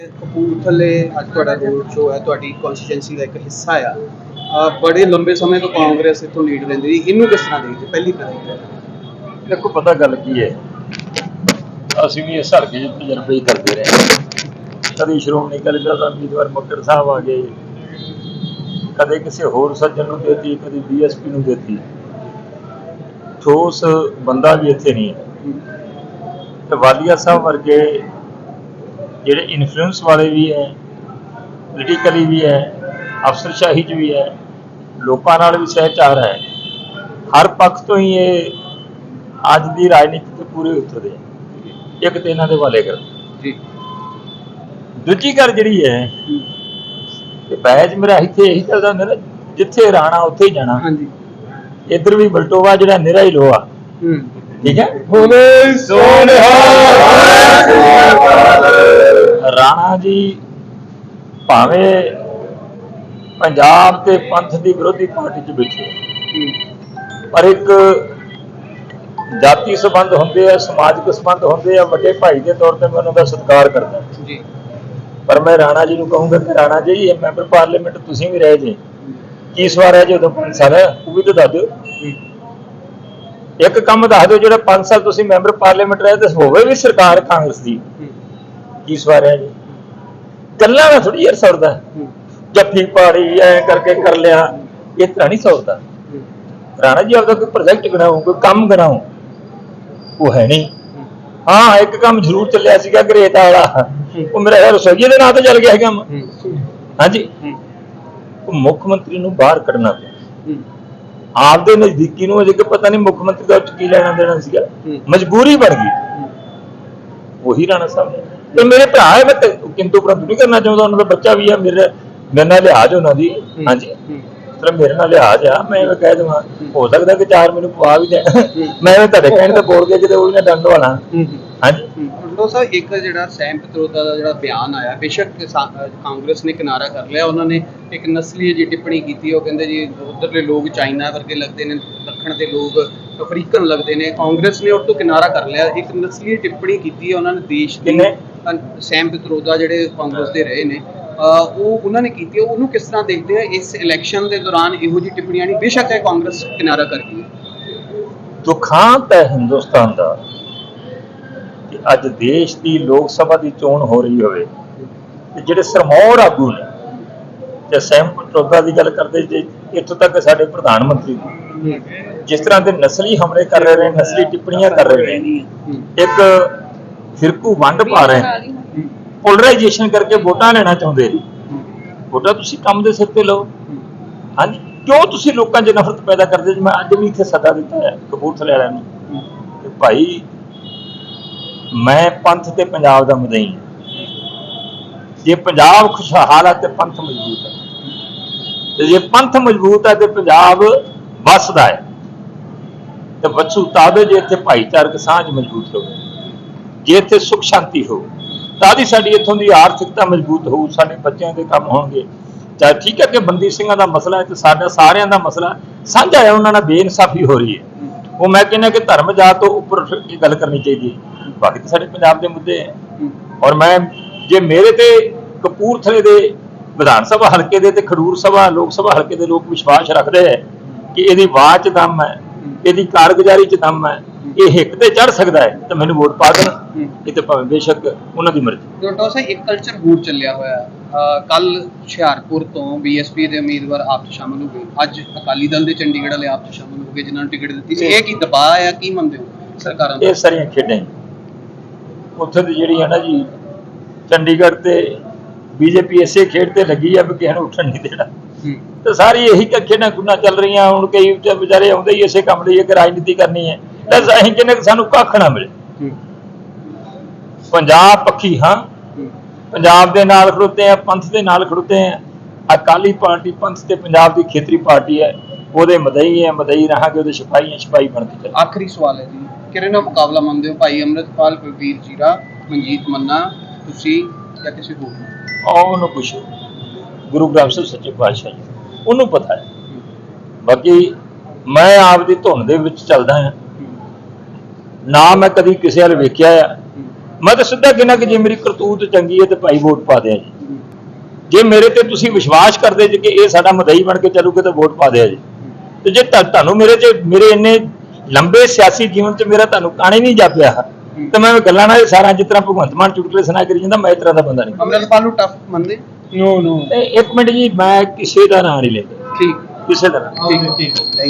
ਕਪੂਰਥਲੇ ਅੱਜ ਤੁਹਾਡਾ ਰੋਡ ਸ਼ੋ ਹੈ, ਤੁਹਾਡੀ ਕਨਸਟੀਟੈਂਸੀ ਦਾ ਇੱਕ ਹਿੱਸਾ ਆ। ਬੜੇ ਲੰਬੇ ਸਮੇਂ ਤੋਂ ਕਾਂਗਰਸ ਇੱਥੋਂ ਲੀਡ ਲੈਂਦੀ ਰਹੀ। ਇਹਨੂੰ ਕਿਸ ਤਰ੍ਹਾਂ ਦੇਖਦੇ? ਪਹਿਲੀ ਪ੍ਰਤੀਕਿਰਿਆ ਦੇਖੋ, ਪਤਾ ਗੱਲ ਕੀ ਹੈ? ਅਸੀਂ ਵੀ ਇਸ ਹਲਕੇ 'ਚ ਤਜਰਬੇ ਹੀ ਕਰਦੇ ਰਹੇ ਹਾਂ। ਸ਼੍ਰੋਮਣੀ ਅਕਾਲੀ ਦਲ ਦਾ ਉਮੀਦਵਾਰ ਮੱਕੜ ਸਾਹਿਬ ਆ ਗਏ। ਕਦੇ ਕਿਸੇ ਹੋਰ ਸੱਜਣ ਨੂੰ ਦੇਤੀ, ਕਦੀ ਬੀਐਸਪੀ ਨੂੰ ਦੇਤੀ। ਠੋਸ ਬੰਦਾ ਵੀ ਇੱਥੇ ਨਹੀਂ ਹੈ। ਤੇ ਵਾਲੀਆ ਸਾਹਿਬ ਵਰਗੇ ਜਿਹੜੇ ਇਨਫਲੂਐਂਸ ਵਾਲੇ ਵੀ ਹੈ ਪੋਲੀਟੀਕਲੀ ਵੀ ਹੈ ਅਫਸਰਸ਼ਾਹੀ 'ਚ ਵੀ ਹੈ ਲੋਕਾਂ ਨਾਲ ਵੀ ਸਹਿਚਾਰ ਹੈ। ਹਰ ਪੱਖ ਤੋਂ ਹੀ ਇਹ ਅੱਜ ਦੀ ਰਾਜਨੀਤੀ ਤੇ ਪੂਰੇ ਉਤਰਦੇ ਆ। ਇੱਕ ਤੇ ਇਹਨਾਂ ਦੇ ਵਾਲੇ ਕਰ। ਜੀ। ਦੂਜੀ ਗੱਲ ਜਿਹੜੀ ਹੈ ਕਿ ਬੈਜ ਮੇਰਾ ਇੱਥੇ ਇਹੀ ਚੱਲਦਾ ਹੁੰਦਾ ਨਾ ਜਿੱਥੇ ਰਾਣਾ ਉੱਥੇ ਹੀ ਜਾਣਾ। ਹਾਂਜੀ। ਇੱਧਰ ਵੀ ਬਲਟੋਵਾ ਜਿਹੜਾ ਨਿਰਾ ਹੀ ਲੋਹਾ। ਹੂੰ। ਠੀਕ ਹੈ? ਬੋਲੇ ਰਾਣਾ ਜੀ ਭਾਵੇਂ ਪੰਜਾਬ ਤੇ ਪੰਥ ਦੀ ਵਿਰੋਧੀ ਪਾਰਟੀ 'ਚ ਬੈਠੇ ਪਰ ਇੱਕ ਜਾਤੀ ਸੰਬੰਧ ਹੁੰਦੇ ਆ ਸਮਾਜਿਕ ਸੰਬੰਧ ਹੁੰਦੇ ਆ ਵੱਡੇ ਭਾਈ ਦੇ ਤੌਰ ਤੇ ਮੈਂ ਉਹਨਾਂ ਦਾ ਸਤਿਕਾਰ ਕਰਦਾ। ਜੀ। ਪਰ ਮੈਂ ਰਾਣਾ ਜੀ ਨੂੰ ਕਹੂੰਗਾ ਕਿ ਰਾਣਾ ਜੀ ਇਹ ਮੈਂਬਰ ਪਾਰਲੀਮੈਂਟ ਤੁਸੀਂ ਵੀ ਰਹੇ ਜੀ। ਕੀ ਸਵਾਰ ਹੈ ਜੀ ਉਦੋਂ 5 ਸਾਲ ਉਹ ਵੀ ਤਾਂ ਦੱਸ ਦਿਓ। ਇੱਕ ਕੰਮ ਦੱਸ ਦਿਓ ਜਿਹੜਾ 5 ਸਾਲ ਤੁਸੀਂ ਮੈਂਬਰ ਪਾਰਲੀਮੈਂਟ ਰਹੇ ਤੇ ਹੋਵੇ ਵੀ ਸਰਕਾਰ ਕਾਂਗਰਸ ਦੀ। ਕੀ ਸਵਾਰ ਹੈ ਜੀ? ਗੱਲਾਂ ਨਾਲ ਥੋੜੀ ਯਾਰ ਸੌੜਦਾ। ਜੱਫੀ ਪਾੜੀ ਐ ਕਰਕੇ ਕਰ ਲਿਆ। ਇਹ ਤਰ੍ਹਾਂ ਨਹੀਂ ਸੌੜਦਾ। ਰਾਣਾ ਜੀ ਆਪਦਾ ਕੋਈ ਪ੍ਰੋਜੈਕਟ ਬਣਾਓ ਕੋਈ ਕੰਮ ਬਣਾਓ ਉਹ ਹੈ ਨਹੀਂ। ਹਾਂ ਇੱਕ ਕੰਮ ਜ਼ਰੂਰ ਚੱਲਿਆ ਸੀਗਾ ਗਰੇਟ ਵਾਲਾ। ਉਹ ਮੇਰਾ ਯਾਰ ਰਸੋਈਏ ਦੇ ਨਾਂ ਤੇ ਚੱਲ ਗਿਆ ਸੀ ਕੰਮ। ਹਾਂਜੀ। ਮੁੱਖ ਮੰਤਰੀ ਨੂੰ ਬਾਹਰ ਕੱਢਣਾ ਪਿਆ। ਆਪਦੇ ਨਜ਼ਦੀਕੀ ਨੂੰ ਅਜੇ ਕਿ ਪਤਾ ਨਹੀਂ ਮੁੱਖ ਮੰਤਰੀ ਦਾ ਉੱਚ ਕੀ ਲੈਣਾ ਦੇਣਾ ਸੀਗਾ। ਮਜਬੂਰੀ ਬਣ ਗਈ। ਉਹੀ ਰਾਣਾ ਸਾਹਿਬ ਨੇ। ਤੇ ਮੇਰੇ ਭਰਾ ਹੈ ਮੈਂ ਕਿੰਤੂ ਪਰੰਤੂ ਨਹੀਂ ਕਰਨਾ ਚਾਹੁੰਦਾ ਉਹਨਾਂ ਦਾ ਬੱਚਾ ਵੀ ਆ ਮੇਰੇ ਮੇਰੇ ਨਾਲ ਲਿਹਾਜ਼ ਉਹਨਾਂ ਦੀ। ਹਾਂਜੀ। ਤੇ ਮੇਰੇ ਨਾਲ ਲਿਹਾਜ਼ ਆ ਮੈਂ ਐਵੇਂ ਕਹਿ ਦਵਾਂ। ਹੋ ਸਕਦਾ ਕਿ ਚਾਰ ਮੈਨੂੰ ਪਵਾ ਵੀ ਦੇਣ। ਮੈਂ ਐਵੇਂ ਤੁਹਾਡੇ ਕਹਿਣ ਤੇ ਬੋਲ ਕੇ ਕਿਤੇ ਉਹ ਵੀ ਨਾ ਡੰਡ ਵਾਲਾ। ਹਾਂਜੀ। ਲੋ ਸਾਹਿਬ ਇੱਕ ਜਿਹੜਾ ਸੈਮ ਪਿਤਰੋਦਾ ਦਾ ਜਿਹੜਾ ਬਿਆਨ ਆਇਆ ਬੇਸ਼ੱਕ ਕਾਂਗਰਸ ਨੇ ਕਿਨਾਰਾ ਕਰ ਲਿਆ। ਉਹਨਾਂ ਨੇ ਇੱਕ ਨਸਲੀ ਜੀ ਟਿੱਪਣੀ ਕੀਤੀ ਉਹ ਕਹਿੰਦੇ ਜੀ ਉਧਰਲੇ ਲੋਕ ਚਾਈਨਾ ਵਰਗੇ ਲੱਗਦੇ ਨੇ ਦੱਖਣ ਦੇ ਲੋਕ ਅਫਰੀਕਨ ਲੱਗਦੇ ਨੇ। ਕਾਂਗਰਸ ਨੇ ਉਹ ਤੋਂ ਕਿਨਾਰਾ ਕਰ ਲਿਆ। ਇੱਕ ਨਸਲੀ ਟਿੱਪਣੀ ਕੀਤੀ ਹੈ ਉਹਨਾਂ ਨੇ ਦੇਸ਼ ਦੀ ਸੈਮ ਪਿਤਰੋਦਾ ਜਿਹੜੇ ਕਾਂਗਰਸ ਦੇ ਰਹੇ ਨੇ। ਉਹ ਉਹਨਾਂ ਨੇ ਕੀਤੀ ਉਹਨੂੰ ਕਿਸ ਤਰ੍ਹਾਂ ਦੇਖਦੇ ਆ ਇਸ ਇਲੈਕਸ਼ਨ ਦੇ ਦੌਰਾਨ ਇਹੋ ਜਿਹੀ ਟਿੱਪਣੀਆਂ ਨਹੀਂ ਬੇਸ਼ੱਕ ਇਹ ਕਾਂਗਰਸ ਕਿਨਾਰਾ ਕਰ ਗਈ ਦੁਖਾਂਤ ਹੈ ਹਿੰਦੁਸਤਾਨ ਦਾ ਕਿ ਅੱਜ ਦੇਸ਼ ਦੀ ਲੋਕ ਸਭਾ ਦੀ ਚੋਣ ਹੋ ਰਹੀ ਹੋਵੇ। ਤੇ ਜਿਹੜੇ ਸਰਮੌਰ ਆਗੂ ਨੇ ਜੇ ਸੈਮ ਪਟੋਦਾ ਦੀ ਗੱਲ ਕਰਦੇ ਜੇ ਇੱਥੋਂ ਤੱਕ ਸਾਡੇ ਪ੍ਰਧਾਨ ਮੰਤਰੀ ਦੀ, ਜਿਸ ਤਰ੍ਹਾਂ ਦੇ ਨਸਲੀ ਹਮਲੇ ਕਰ ਰਹੇ ਨੇ ਨਸਲੀ ਟਿੱਪਣੀਆਂ ਕਰ ਰਹੇ ਨੇ ਇੱਕ ਫਿਰਕੂ ਵੰਡ ਪਾ ਰਹੇ ਨੇ। ਪੋਲਰਾਈਜੇਸ਼ਨ ਕਰਕੇ ਵੋਟਾਂ ਲੈਣਾ ਚਾਹੁੰਦੇ ਨੇ। ਵੋਟਾਂ ਤੁਸੀਂ ਕੰਮ ਦੇ ਸਿਰ ਤੇ ਲਓ। ਹਾਂਜੀ, ਕਿਉਂ ਤੁਸੀਂ ਲੋਕਾਂ 'ਚ ਨਫ਼ਰਤ ਪੈਦਾ ਕਰਦੇ ਜੀ? ਮੈਂ ਅੱਜ ਵੀ ਇੱਥੇ ਸੱਦਾ ਦਿੱਤਾ ਹੈ ਕਪੂਰਥਲੇ ਵਾਲਿਆਂ ਨੂੰ ਕਿ ਭਾਈ, ਮੈਂ ਪੰਥ ਤੇ ਪੰਜਾਬ ਦਾ ਮਦਈ ਜੇ ਪੰਜਾਬ ਖੁਸ਼ਹਾਲ ਹੈ ਤੇ ਪੰਥ ਮਜ਼ਬੂਤ ਹੈ ਤੇ ਜੇ ਪੰਥ ਮਜ਼ਬੂਤ ਹੈ ਤੇ ਪੰਜਾਬ ਵੱਸਦਾ ਹੈ। ਤੇ ਵਸੂ ਤਾਦੇ ਜੇ ਇੱਥੇ ਭਾਈਚਾਰਕ ਸਾਂਝ ਮਜ਼ਬੂਤ ਹੋਵੇ। ਜੇ ਇੱਥੇ ਸੁਖ ਸ਼ਾਂਤੀ ਹੋ ਤਾਂ ਦੀ ਸਾਡੀ ਇੱਥੋਂ ਦੀ ਆਰਥਿਕਤਾ ਮਜ਼ਬੂਤ ਹੋਊ, ਸਾਡੇ ਬੱਚਿਆਂ ਦੇ ਕੰਮ ਹੋਣਗੇ। ਚਾਹੇ ਠੀਕ ਹੈ ਕਿ ਬੰਦੀ ਸਿੰਘਾਂ ਦਾ ਮਸਲਾ ਹੈ ਤੇ ਸਾਡਾ ਸਾਰਿਆਂ ਦਾ ਮਸਲਾ ਸਾਂਝਾ ਹੈ ਉਹਨਾਂ ਨਾਲ ਬੇਇਨਸਾਫੀ ਹੋ ਰਹੀ ਹੈ। ਉਹ ਮੈਂ ਕਹਿੰਦਾ ਕਿ ਧਰਮ ਜਾਤ ਤੋਂ ਉੱਪਰ ਉੱਠ ਕੇ ਗੱਲ ਕਰਨੀ ਚਾਹੀਦੀ ਹੈ। ਬਾਕੀ ਤਾਂ ਸਾਡੇ ਪੰਜਾਬ ਦੇ ਮੁੱਦੇ ਹੈ। ਔਰ ਮੈਂ ਜੇ ਮੇਰੇ ਤੇ ਕਪੂਰਥਲੇ ਦੇ ਵਿਧਾਨ ਸਭਾ ਹਲਕੇ ਦੇ ਤੇ ਖਡੂਰ ਸਭਾ, ਲੋਕ ਸਭਾ ਹਲਕੇ ਦੇ ਲੋਕ ਵਿਸ਼ਵਾਸ ਰੱਖਦੇ ਹੈ ਕਿ ਇਹਦੀ ਆਵਾਜ਼ 'ਚ ਦਮ ਹੈ, ਇਹਦੀ ਕਾਰਗੁਜ਼ਾਰੀ 'ਚ ਦਮ ਹੈ ਇਹ ਹਿੱਕ ਤੇ ਚੜ ਸਕਦਾ ਹੈ ਤਾਂ ਮੈਨੂੰ ਵੋਟ ਪਾ ਦੇਣ। ਇਹ ਤੇ ਭਾਵੇਂ ਬੇਸ਼ੱਕ ਉਹਨਾਂ ਦੀ ਮਰਜ਼ੀ। ਡਾਕਟਰ ਸਾਹਿਬ ਇੱਕ ਕਲਚਰ ਬੂਟ ਚੱਲਿਆ ਹੋਇਆ ਹੈ। ਕੱਲ ਹੁਸ਼ਿਆਰਪੁਰ ਤੋਂ ਬੀਐਸਪੀ ਦੇ ਉਮੀਦਵਾਰ ਆਪ 'ਚ ਸ਼ਾਮਲ ਹੋ ਗਏ। ਅੱਜ ਅਕਾਲੀ ਦਲ ਦੇ ਚੰਡੀਗੜ੍ਹ ਵਾਲੇ ਆਪ 'ਚ ਸ਼ਾਮਲ ਹੋ ਗਏ ਜਿਨ੍ਹਾਂ ਨੂੰ ਟਿਕਟ ਦਿੱਤੀ ਇਹ ਕੀ ਦਬਾਅ ਆ ਕੀ ਮੰਨਦੇ ਹੋ ਸਰਕਾਰਾਂ ਦਾ? ਇਹ ਸਾਰੀਆਂ ਖੇਡਾਂ ਹੀ। ਉੱਥੇ ਦੀ ਜਿਹੜੀ ਹੈ ਨਾ ਜੀ ਚੰਡੀਗੜ੍ਹ ਤੇ ਬੀਜੇਪੀ ਇਸੇ ਖੇਡ ਤੇ ਲੱਗੀ ਆ ਵੀ ਕਿਸੇ ਨੂੰ ਉੱਠਣ ਨਹੀਂ ਦੇਣਾ। ਹੂੰ। ਤੇ ਸਾਰੀ ਇਹੀ ਖੇਡਾਂ ਗੁੱਲਾਂ ਚੱਲ ਰਹੀਆਂ ਹੁਣ ਕਈ ਵਿਚਾਰੇ ਆਉਂਦੇ ਹੀ ਇਸੇ ਕੰਮ ਲਈ ਹੈ ਕਿ ਰਾਜਨੀਤੀ ਕਰਨੀ ਹੈ। ਤੇ ਅਸੀਂ ਕਹਿੰਦੇ ਕਿ ਸਾਨੂੰ ਕੱਖ ਨਾ ਮਿਲੇ। ਪੰਜਾਬ ਪੱਖੀ ਹਾਂ। ਪੰਜਾਬ ਦੇ ਨਾਲ ਖੜੋਤੇ ਆ ਪੰਥ ਦੇ ਨਾਲ ਖੜੋਤੇ ਆ ਅਕਾਲੀ ਪਾਰਟੀ ਪੰਥ ਤੇ ਪੰਜਾਬ ਦੀ ਖੇਤਰੀ ਪਾਰਟੀ ਹੈ। ਉਹਦੇ ਮਦਈ ਹੈ ਮਦਈ ਰਹਾਂਗੇ ਉਹਦੇ ਸਿਪਾਹੀ ਹੈ ਸਿਪਾਹੀ ਬਣ ਕੇ ਚੱਲ ਆਖਰੀ ਸਵਾਲ ਹੈ ਜੀ। ਕਿਹੜੇ ਨਾਲ ਮੁਕਾਬਲਾ ਮੰਨਦੇ ਹੋ? ਭਾਈ ਅੰਮ੍ਰਿਤਪਾਲ ਪ੍ਰਵੀਰ ਜੀਰਾ ਮਨਜੀਤ ਮੰਨਾ ਤੁਸੀਂ ਜਾਂ ਕਿਸੇ ਹੋਰ ਨਾਲ? ਉਹਨੂੰ ਪੁੱਛੋ। ਗੁਰੂ ਗ੍ਰੰਥ ਸਾਹਿਬ ਸੱਚੇ ਪਾਤਸ਼ਾਹ ਜੀ। ਉਹਨੂੰ ਪਤਾ ਹੈ। ਬਾਕੀ ਮੈਂ ਆਪ ਦੀ ਧੁਨ ਦੇ ਵਿੱਚ ਚੱਲਦਾ ਹਾਂ। ਨਾ ਮੈਂ ਕਦੀ ਕਿਸੇ ਵੱਲ ਵੇਖਿਆ ਆ। ਮੈਂ ਤਾਂ ਸਿੱਧਾ ਕਹਿੰਦਾ ਕਿ ਜੇ ਮੇਰੀ ਕਰਤੂਤ ਚੰਗੀ ਹੈ ਤੇ ਭਾਈ ਵੋਟ ਪਾ ਦਿਆ ਜੀ। ਜੇ ਮੇਰੇ ਤੇ ਤੁਸੀਂ ਵਿਸ਼ਵਾਸ ਕਰਦੇ ਜੀ ਕਿ ਇਹ ਸਾਡਾ ਮਦਈ ਬਣ ਕੇ ਚੱਲੂਗਾ ਤਾਂ ਵੋਟ ਪਾ ਦਿਆ ਜੀ। ਤੇ ਜੇ ਤੁਹਾ- ਤੁਹਾਨੂੰ ਮੇਰੇ ਚ ਮੇਰੇ ਇੰਨੇ ਲੰਬੇ ਸਿਆਸੀ ਜੀਵਨ ਚ ਮੇਰਾ ਤੁਹਾਨੂੰ ਕਾਣੇ ਨਹੀਂ ਜਾਪਿਆ ਤੇ ਮੈਂ ਗੱਲਾਂ ਨਾਲ ਇਹ ਸਾਰਾ ਜਿਸ ਤਰ੍ਹਾਂ ਭਗਵੰਤ ਮਾਨ ਚੁਟਕਲੇ ਸੁਣਾ ਕਰੀ ਜਾਂਦਾ ਮੈਂ ਇਸ ਤਰ੍ਹਾਂ ਦਾ ਬੰਦਾ ਨਹੀਂ। ਅਮਰਪਾਲ ਨੂੰ ਟਫ ਮੰਨਦੇ? ਨੋ ਨੋ ਤੇ ਇੱਕ ਮਿੰਟ ਜੀ ਮੈਂ ਕਿਸੇ ਦਾ ਨਾਂ ਨਹੀਂ ਲੈਂਦਾ। ਠੀਕ। ਕਿਸੇ ਦਾ ਠੀਕ ਠੀਕ।